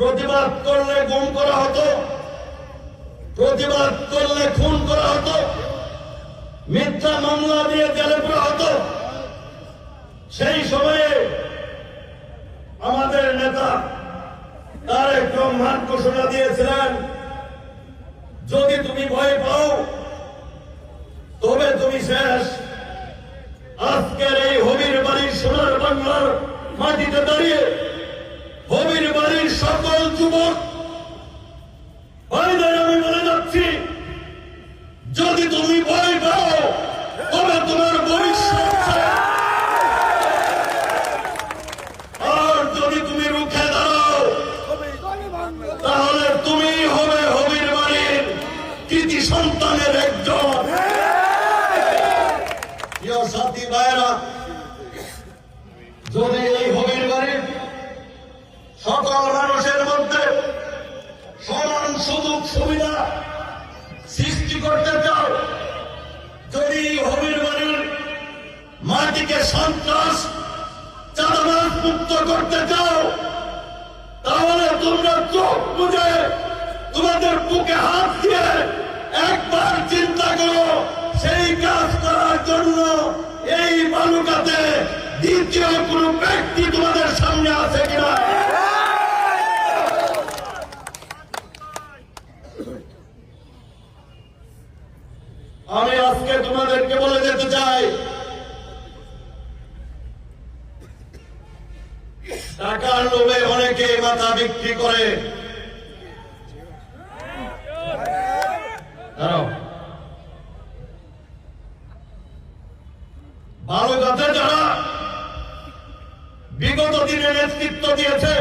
প্রতিবাদ করলে গুম করা হতো, প্রতিবাদ করলে খুন করা হতো, মিথ্যা মামলা দিয়ে জেলে পড়া হতো। সেই সময়ে আমাদের নেতা তারেক রহমান ঘোষণা দিয়েছিলেন, যদি তুমি ভয় পাও, তবে তুমি শেষ। আজকের এই হবির বাড়ির সোনার বাংলার মাটিতে দাঁড়িয়ে হবির যুবক ভাইদের আমি বলে যাচ্ছি, যদি তুমি ভয় পাও, তবে তোমার ভবিষ্যৎ আর যদি তুমি রুখে দাঁড়াও, তাহলে তুমি হবে হবির বাড়ির কৃতি সন্তানের একজন। সাথী ভাইরা যদি এই হবির বাড়ির সকল মানুষের মধ্যে সমান সুযোগ সুবিধা সৃষ্টি করতে চাও, যদি হবির বাড়ির মাটিকে সন্ত্রাস, চাঁদাবাজ মুক্ত করতে চাও, তাহলে তোমরা চোখ বুঝে তোমাদের বুকে হাত দিয়ে একবার চিন্তা করো, সেই কাজ করার জন্য এই বালুকাতে দ্বিতীয় কোন ব্যক্তি তোমাদের সামনে আছে কিনা। আমি আজকে তোমাদেরকে বলে যেতে চাই, টাকার লোভে অনেকে মাথা বিক্রি করে। ভালো কথা যারা বিগত দিনে নেতৃত্ব দিয়েছে